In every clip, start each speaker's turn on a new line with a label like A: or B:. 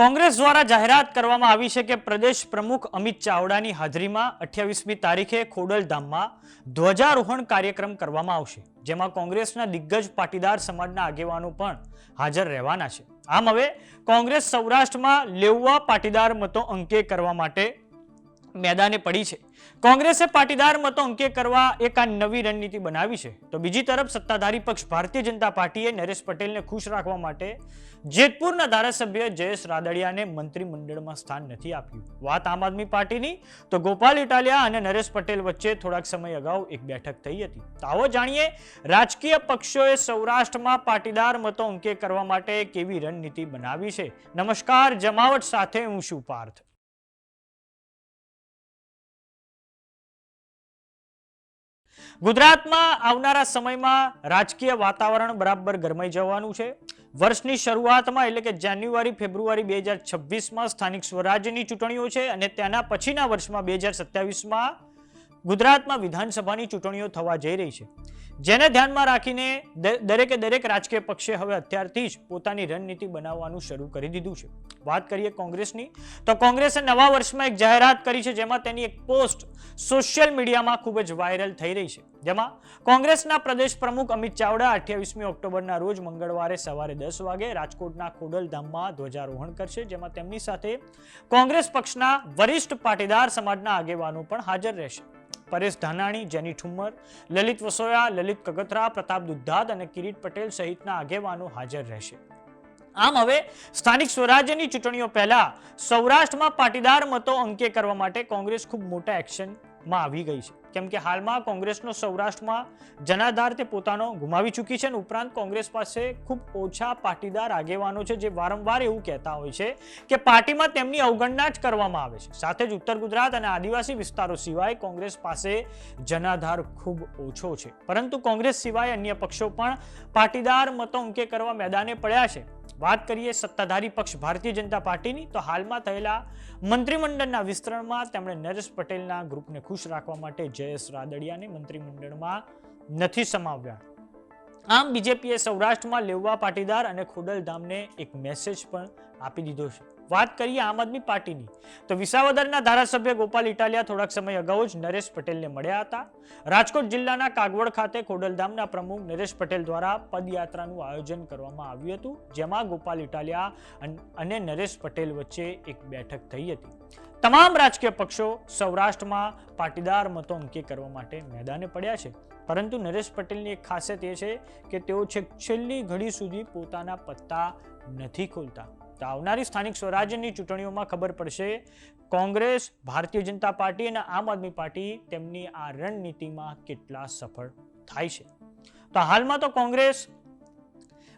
A: કોંગ્રેસ દ્વારા જાહેરાત કરવામાં આવી છે કે પ્રદેશ પ્રમુખ અમિત ચાવડાની હાજરીમાં અઠ્યાવીસમી તારીખે ખોડલધામમાં ધ્વજારોહણ કાર્યક્રમ કરવામાં આવશે, જેમાં કોંગ્રેસના દિગ્ગજ પાટીદાર સમાજના આગેવાનો પણ હાજર રહેવાના છે. આમ હવે કોંગ્રેસ સૌરાષ્ટ્રમાં લેવવા પાટીદાર મતો અંકે કરવા માટે મેદાને પડી છે. કોંગ્રેસે પાટીદાર મતો અંકે કરવા એક આ નવી રણનીતિ બનાવી છે. તો બીજી તરફ સત્તાધારી પક્ષ ભારતીય જનતા પાર્ટીએ નરેશ પટેલને ખુશ રાખવા માટે જેતપુરના ધારાસભ્ય જયેશ રાદડિયાને મંત્રીમંડળમાં સ્થાન નથી આપ્યું. વાત આમ આદમી પાર્ટીની? તો ગોપાલ ઇટાલિયા અને નરેશ પટેલ વચ્ચે થોડાક સમય અગાઉ એક બેઠક થઈ હતી. તો જાણીએ રાજકીય પક્ષોએ સૌરાષ્ટ્રમાં પાટીદાર મતો અંકે કરવા માટે કેવી રણનીતિ બનાવી છે. નમસ્કાર, જમાવટ સાથે હું શું પાર્થ. ગુજરાતમાં આવનારા સમયમાં રાજકીય વાતાવરણ બરાબર ગરમાઈ જવાનું છે. વર્ષની શરૂઆતમાં એટલે કે જાન્યુઆરી, ફેબ્રુઆરી બે હજાર છવ્વીસમાં સ્થાનિક સ્વરાજ્યની ચૂંટણીઓ છે અને તેના પછીના વર્ષમાં બે હજાર સત્યાવીસમાં ગુજરાતમાં વિધાનસભાની ચૂંટણીઓ થવા જઈ રહી છે. જેને ધ્યાનમાં રાખીને દરેકે દરેક રાજકીય પક્ષે હવે અત્યારથી જ પોતાની રણનીતિ બનાવવાનું શરૂ કરી દીધું છે. વાત કરીએ કોંગ્રેસની, તો કોંગ્રેસે નવા વર્ષમાં એક જાહેરાત કરી છે જેમાં તેની એક પોસ્ટ સોશિયલ મીડિયામાં ખૂબ જ વાયરલ થઈ રહી છે. જેમાં કોંગ્રેસના પ્રદેશ પ્રમુખ અમિત ચાવડા અઠ્યાવીસમી ઓક્ટોબરના રોજ મંગળવારે સવારે દસ વાગે રાજકોટના ખોડલધામમાં ધ્વજારોહણ કરશે, જેમાં તેમની સાથે કોંગ્રેસ પક્ષના વરિષ્ઠ પાટીદાર સમાજના આગેવાનો પણ હાજર રહેશે. પરેશ ધાનાણી, જેની ઠુમ્મર, લલિત વસોયા, લલિત કગથરા, પ્રતાપ દુદ્ધાદ અને કિરીટ પટેલ સહિતના આગેવાનો હાજર રહેશે. આમ હવે સ્થાનિક સ્વરાજ્યની ચૂંટણીઓ પહેલા સૌરાષ્ટ્રમાં પાટીદાર મતો અંકે કરવા માટે કોંગ્રેસ ખૂબ મોટા એક્શનમાં આવી ગઈ છે. કેમ કે હાલમાં કોંગ્રેસનો સૌરાષ્ટ્રમાં જનાધાર તે પોતાનો ગુમાવી ચૂકી છે અને ઉપરાંત કોંગ્રેસ પાસે ખૂબ ઓછા પાટીદાર આગેવાનો છે જે વારંવાર એવું કહેતા હોય છે કે પાર્ટીમાં તેમની અવગણના જ કરવામાં આવે છે. સાથે જ ઉત્તર ગુજરાત અને આદિવાસી વિસ્તારો સિવાય કોંગ્રેસ પાસે જનાધાર ખૂબ ઓછો છે. પરંતુ કોંગ્રેસ સિવાય અન્ય પક્ષો પણ પાટીદાર મતો અંકે કરવા મેદાને પડ્યા છે. વાત કરીએ સત્તાધારી પક્ષ ભારતીય જનતા પાર્ટીની, તો હાલમાં થયેલા મંત્રીમંડળના વિસ્તરણમાં તેમણે નરેશ પટેલના ગ્રુપને ખુશ રાખવા માટે જયેશ રાદડિયાને મંત્રીમંડળમાં નથી સમાવ્યા. આમ બીજેપીએ સૌરાષ્ટ્રમાં લેવવા પાટીદાર અને ખોડલધામને એક મેસેજ પણ આપી દીધો છે. વાત કરીએ આમ આદમી પાર્ટીની. તો વિસાવદરના ધારાસભ્ય ગોપાલ ઇટાલિયા થોડાક સમય અગાઉ જ નરેશ પટેલને મળ્યા હતા. રાજકોટ જિલ્લાના કાગવડ ખાતે ખોડલધામના પ્રમુખ નરેશ પટેલ દ્વારા પદયાત્રાનું આયોજન કરવામાં આવ્યું હતું, જેમાં ગોપાલ ઇટાલિયા અને નરેશ પટેલ વચ્ચે એક બેઠક થઈ હતી. તમામ રાજકીય પક્ષો સૌરાષ્ટ્રમાં પાટીદાર મતો અંકે કરવા માટે મેદાને પડ્યા છે. પરંતુ નરેશ પટેલની એક ખાસિયત એ છે કે તેઓ છેક છેલ્લી ઘડી સુધી પોતાના પત્તા નથી ખોલતા. તો આવનારી સ્થાનિક સ્વરાજ્યની ચૂંટણીઓમાં ખબર પડશે, કોંગ્રેસ, ભારતીય જનતા પાર્ટી અને આમ આદમી પાર્ટી તેમની આ રણનીતિમાં કેટલા સફળ થાય છે. તો હાલમાં તો કોંગ્રેસ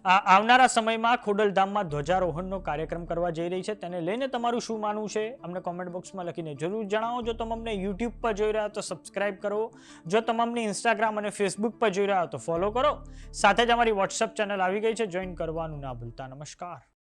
A: આવનારા સમયમાં ખોડલધામમાં ધ્વજારોહણનો કાર્યક્રમ કરવા જઈ રહી છે. તેને લઈને તમારું શું માનવું છે? અમને કોમેન્ટ બોક્સમાં લખીને જરૂર જણાવો. જો તમે યુટ્યુબ પર જોઈ રહ્યા તો સબસ્ક્રાઇબ કરો. જો તમે ઇન્સ્ટાગ્રામ અને ફેસબુક પર જોઈ રહ્યા તો ફોલો કરો. સાથે જ અમારી વોટ્સઅપ ચેનલ આવી ગઈ છે. જોઈન કરવાનું ના ભૂલતા. નમસ્કાર.